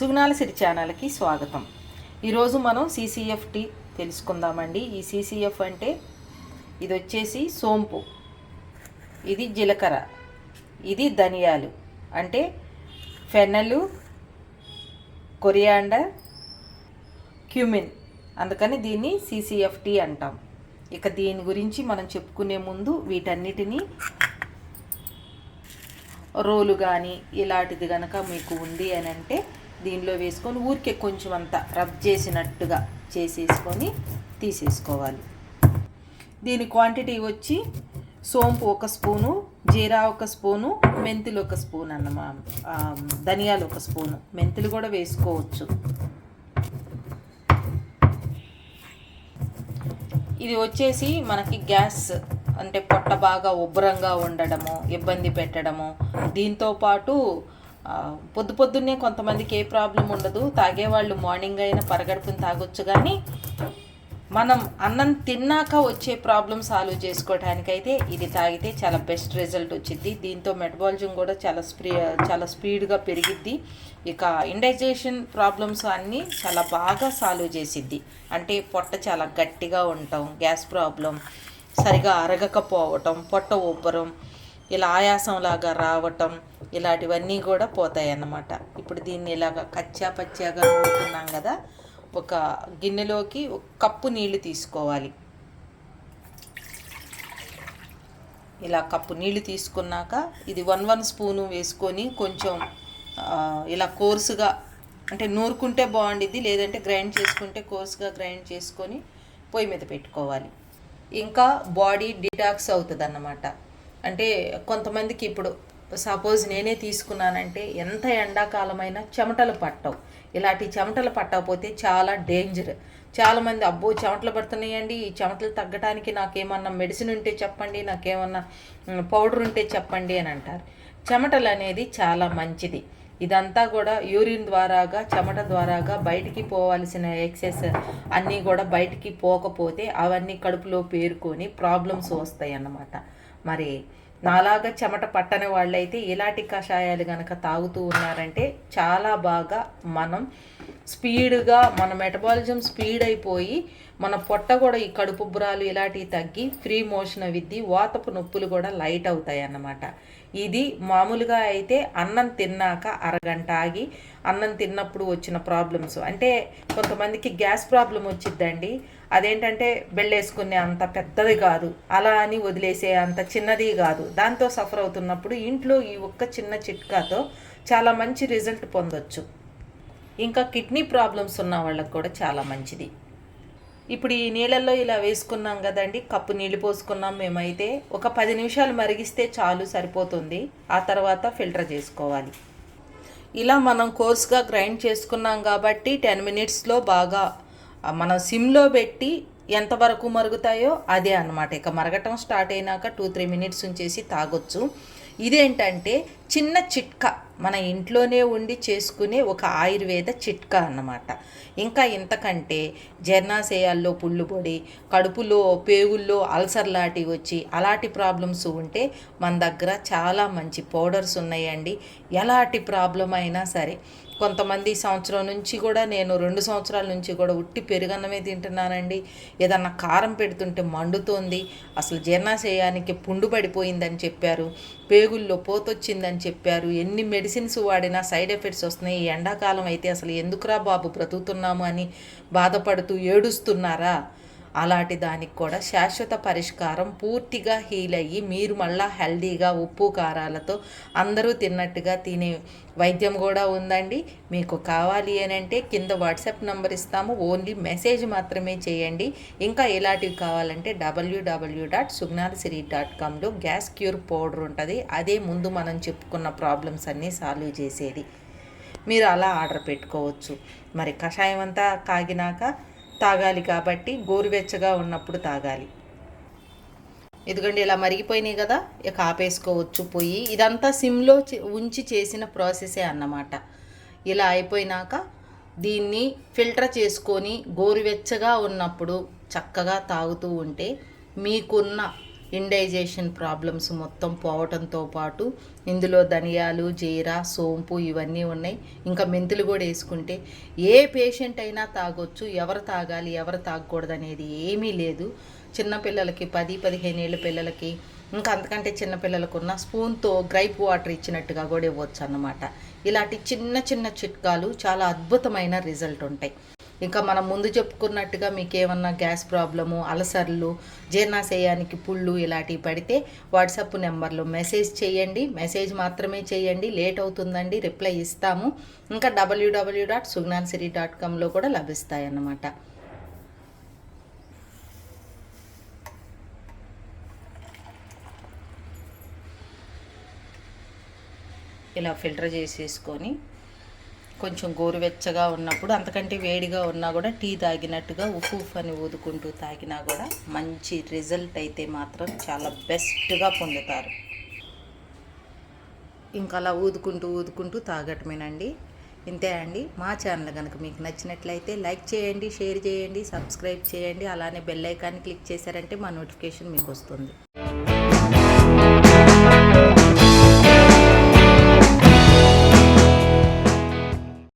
సుగుణాల సిరి ఛానల్కి స్వాగతం. ఈరోజు మనం సీసీఎఫ్టీ తెలుసుకుందామండి. ఈ సీసీఎఫ్ అంటే ఇది వచ్చేసి సోంపు ఇది జీలకర్ర ఇది ధనియాలు అంటే ఫెన్నలు కొరియాండర్ క్యూమిన్ అందుకని దీన్ని సీసీఎఫ్టీ అంటాం. ఇక దీని గురించి మనం చెప్పుకునే ముందు వీటన్నిటినీ రోలు కానీ ఇలాంటిది కనుక మీకు ఉంది అని అంటే దీనిలో వేసుకొని ఊరికే కొంచెం అంత రబ్ చేసినట్టుగా చేసేసుకొని తీసేసుకోవాలి. దీని క్వాంటిటీ వచ్చి సోంపు ఒక స్పూను జీరా ఒక స్పూను మెంతులు ఒక స్పూన్ అన్నమా ధనియాలు ఒక స్పూను. మెంతులు కూడా వేసుకోవచ్చు. ఇది వచ్చేసి మనకి గ్యాస్ అంటే పొట్ట బాగా ఉబ్బరంగా ఉండడము ఇబ్బంది పెట్టడము. దీంతో పాటు పొద్దు పొద్దున్నే కొంతమందికి ఏ ప్రాబ్లం ఉండదు. తాగేవాళ్ళు మార్నింగ్ అయినా పరగడుపుని తాగొచ్చు కానీ మనం అన్నం తిన్నాక వచ్చే ప్రాబ్లమ్ సాల్వ్ చేసుకోవడానికైతే ఇది తాగితే చాలా బెస్ట్ రిజల్ట్ వచ్చింది దీంతో మెటబాలిజం కూడా చాలా స్ప్రీ చాలా స్పీడ్గా పెరిగిద్ది. ఇక ఇండైజేషన్ ప్రాబ్లమ్స్ అన్నీ చాలా బాగా సాల్వ్ చేసిద్ది. అంటే పొట్ట చాలా గట్టిగా ఉండటం గ్యాస్ ప్రాబ్లం సరిగా అరగకపోవటం పొట్ట ఊపరం ఇలా ఆయాసంలాగా రావటం ఇలాంటివన్నీ కూడా పోతాయి అన్నమాట ఇప్పుడు దీన్ని ఇలాగ కచ్చా పచ్చాగా నూరుకున్నాం కదా ఒక గిన్నెలోకి ఒక కప్పు నీళ్ళు తీసుకోవాలి. ఇలా కప్పు నీళ్ళు తీసుకున్నాక ఇది వన్ వన్ స్పూను వేసుకొని కొంచెం ఇలా కోర్సుగా అంటే నూరుకుంటే బాగుండిద్ది లేదంటే గ్రైండ్ చేసుకుంటే కోర్సుగా గ్రైండ్ చేసుకొని పొయ్యి మీద పెట్టుకోవాలి. ఇంకా బాడీ డిటాక్స్ అవుతుంది అన్నమాట అంటే కొంతమందికి ఇప్పుడు సపోజ్ నేనే తీసుకున్నానంటే ఎంత ఎండాకాలమైనా చెమటలు పట్టవు. ఇలాంటి చెమటలు పట్టకపోతే చాలా డేంజర్. చాలామంది అబ్బో చెమటలు పడుతున్నాయండి ఈ చెమటలు తగ్గడానికి నాకేమన్నా మెడిసిన్ ఉంటే చెప్పండి నాకేమన్నా పౌడర్ ఉంటే చెప్పండి అని అంటారు. చెమటలు అనేది చాలా మంచిది. ఇదంతా కూడా యూరిన్ ద్వారాగా చెమట ద్వారాగా బయటికి పోవాల్సిన ఎక్సెస్ అన్నీ కూడా బయటికి పోకపోతే అవన్నీ కడుపులో పేరుకొని ప్రాబ్లమ్స్ వస్తాయి అన్నమాట మరి నాలాగా చెమట పట్టని వాళ్ళైతే ఇలాంటి కషాయాలు కనుక తాగుతూ ఉన్నారంటే చాలా బాగా మనం స్పీడ్గా మన మెటబాలిజం స్పీడ్ అయిపోయి మన పొట్ట కూడా ఈ కడుపు బురాలు ఇలాంటివి తగ్గి ఫ్రీ మోషన్ అవిద్ది వాతపు నొప్పులు కూడా లైట్ అవుతాయి అన్నమాట. ఇది మామూలుగా అయితే అన్నం తిన్నాక అరగంట ఆగి అన్నం తిన్నప్పుడు వచ్చిన ప్రాబ్లమ్స్. అంటే కొంతమందికి గ్యాస్ ప్రాబ్లం వచ్చిద్దండి. అదేంటంటే బెళ్ళేసుకునే అంత పెద్దది కాదు. అలా అని వదిలేసే అంత చిన్నది కాదు. దాంతో సఫర్ అవుతున్నప్పుడు ఇంట్లో ఈ ఒక్క చిన్న చిట్కాతో చాలా మంచి రిజల్ట్ పొందొచ్చు. ఇంకా కిడ్నీ ప్రాబ్లమ్స్ ఉన్న వాళ్ళకి కూడా చాలా మంచిది. ఇప్పుడు ఈ నీళ్ళల్లో ఇలా వేసుకున్నాం కదండి కప్పు నీళ్ళు పోసుకున్నాం మేమైతే. ఒక పది నిమిషాలు మరిగిస్తే చాలు సరిపోతుంది. ఆ తర్వాత ఫిల్టర్ చేసుకోవాలి. ఇలా మనం కోర్స్గా గ్రైండ్ చేసుకున్నాం కాబట్టి టెన్ మినిట్స్లో బాగా మనం సిమ్లో పెట్టి ఎంతవరకు మరుగుతాయో అదే అన్నమాట. ఇక మరగటం స్టార్ట్ అయినాక టూ త్రీ మినిట్స్ ఉంచేసి తాగొచ్చు. ఇదేంటంటే చిన్న చిట్కా మన ఇంట్లోనే ఉండి చేసుకునే ఒక ఆయుర్వేద చిట్కా అన్నమాట. ఇంకా ఇంతకంటే జీర్ణాశయాల్లో పుళ్ళుపొడి కడుపులో పేగుల్లో అల్సర్ లాంటివి వచ్చి అలాంటి ప్రాబ్లమ్స్ ఉంటే మన దగ్గర చాలా మంచి పౌడర్స్ ఉన్నాయండి. ఎలాంటి ప్రాబ్లం అయినా సరే కొంతమంది సంవత్సరం నుంచి కూడా నేను రెండు సంవత్సరాల నుంచి కూడా ఉట్టి పెరుగన్నమే తింటున్నానండి. ఏదన్నా కారం పెడుతుంటే మండుతోంది. అసలు జీర్ణాశయానికి పుండు పడిపోయిందని చెప్పారు. పేగుల్లో పోతొచ్చిందని చెప్పారు. ఎన్ని మెడిసిన్స్ వాడినా సైడ్ ఎఫెక్ట్స్ వస్తున్నాయి. ఈ ఎండాకాలం అయితే అసలు ఎందుకురా బాబు బ్రతుకుతున్నాము అని బాధపడుతూ ఏడుస్తున్నారా? అలాంటి దానికి కూడా శాశ్వత పరిష్కారం పూర్తిగా హీల్ అయ్యి మీరు మళ్ళా హెల్దీగా ఉప్పు కారాలతో అందరూ తిన్నట్టుగా తినే వైద్యం కూడా ఉందండి. మీకు కావాలి అని అంటే కింద వాట్సాప్ నంబర్ ఇస్తాము. ఓన్లీ మెసేజ్ మాత్రమే చేయండి. ఇంకా ఇలాంటివి కావాలంటే W W dot Sugnathasiri dot కామ్లో gas cure powder ఉంటుంది. అదే ముందు మనం చెప్పుకున్న ప్రాబ్లమ్స్ అన్నీ సాల్వ్ చేసేది. మీరు అలా ఆర్డర్ పెట్టుకోవచ్చు. మరి కషాయం అంతా కాగినాక తాగాలి కాబట్టి గోరువెచ్చగా ఉన్నప్పుడు తాగాలి. ఎందుకంటే ఇలా మరిగిపోయినాయి కదా ఇక ఆపేసుకోవచ్చు పోయి ఇదంతా సిమ్లో ఉంచి చేసిన ప్రాసెసే అన్నమాట. ఇలా అయిపోయినాక దీన్ని ఫిల్టర్ చేసుకొని గోరువెచ్చగా ఉన్నప్పుడు చక్కగా తాగుతూ ఉంటే మీకున్న ఇండైజేషన్ ప్రాబ్లమ్స్ మొత్తం పోవటంతో పాటు ఇందులో ధనియాలు జీరా సోంపు ఇవన్నీ ఉన్నాయి. ఇంకా మెంతులు కూడా వేసుకుంటే ఏ పేషెంట్ అయినా తాగొచ్చు. ఎవరు తాగాలి ఎవరు తాగకూడదు అనేది ఏమీ లేదు. చిన్నపిల్లలకి పది పదిహేను ఏళ్ళ పిల్లలకి ఇంకా అంతకంటే చిన్నపిల్లలకు ఉన్న స్పూన్తో గ్రైప్ వాటర్ ఇచ్చినట్టుగా కూడా ఇవ్వచ్చు అన్నమాట ఇలాంటి చిన్న చిన్న చిట్కాలు చాలా అద్భుతమైన రిజల్ట్ ఉంటాయి. ఇంకా మనం ముందు చెప్పుకున్నట్టుగా మీకు ఏమన్నా గ్యాస్ ప్రాబ్లము అలసర్లు జీర్ణాశయానికి పుళ్ళు ఇలాంటివి పడితే వాట్సాప్ నెంబర్లో మెసేజ్ చేయండి. మెసేజ్ మాత్రమే చేయండి. లేట్ అవుతుందండి. రిప్లై ఇస్తాము. ఇంకా W W dot Sugnan Siri dot కామ్లో కూడా లభిస్తాయి అన్నమాట ఇలా ఫిల్టర్ చేసేసుకొని కొంచెం గోరువెచ్చగా ఉన్నప్పుడు అంతకంటే వేడిగా ఉన్నా కూడా టీ తాగినట్టుగా ఉఫ్ ఉఫ్ అని ఊదుకుంటూ తాగినా కూడా మంచి రిజల్ట్ అయితే మాత్రం చాలా బెస్ట్గా పొందుతారు. ఇంకా అలా ఊదుకుంటూ ఊదుకుంటూ తాగటమేనండి. ఇంతే అండి. మా ఛానల్ కనుక మీకు నచ్చినట్లయితే లైక్ చేయండి షేర్ చేయండి సబ్స్క్రైబ్ చేయండి. అలానే బెల్ ఐకాన్ క్లిక్ చేశారంటే మా నోటిఫికేషన్ మీకు వస్తుంది